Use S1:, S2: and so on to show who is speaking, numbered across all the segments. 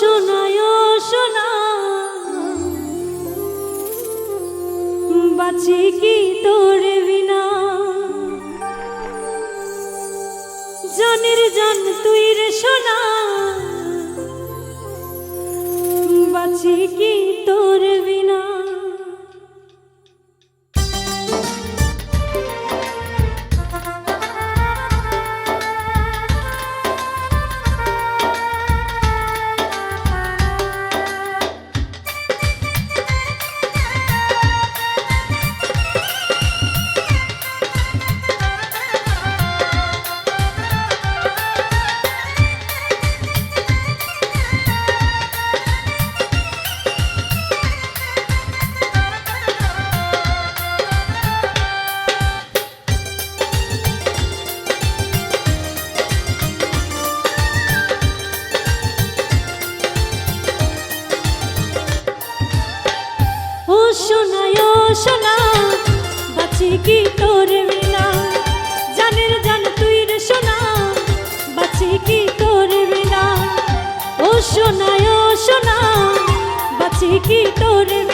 S1: শোনায়, শোনা। বাঁচি কি তোর বিনা? জনের জান তুই রে শোনা। বাঁচি কি তোর বিনা? কি তোর বিনা। জানের জান তুই রে সোনা, বাঁচি কি তোর বিনা? ও সোনা ও সোনা, বাঁচি কি তোর বিনা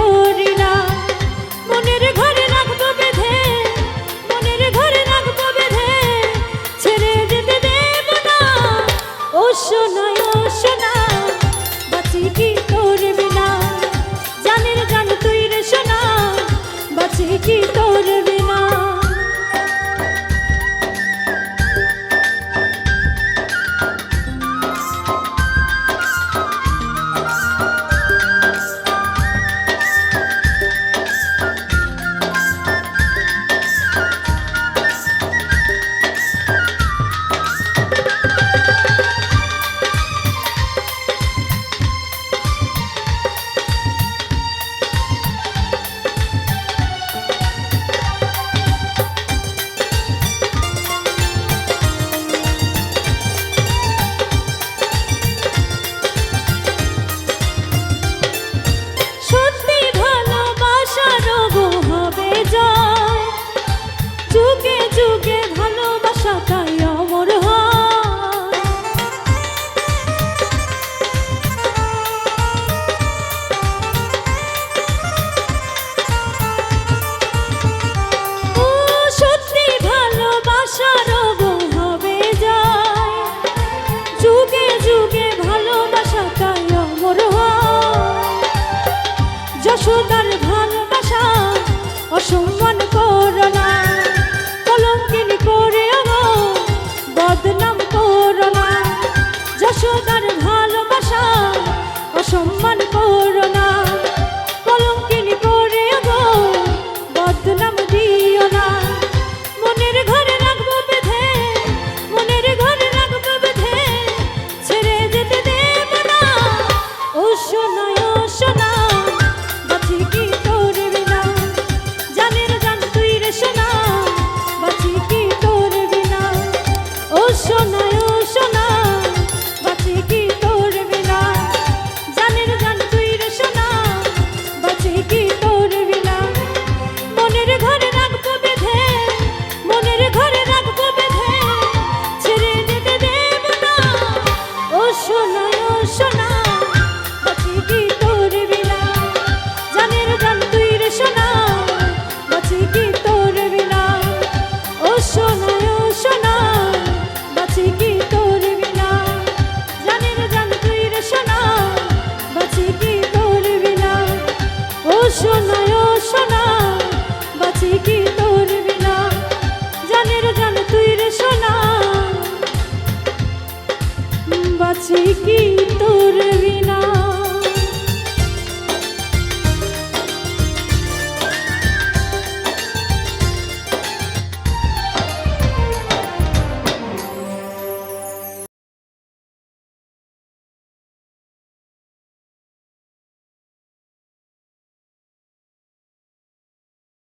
S1: sei que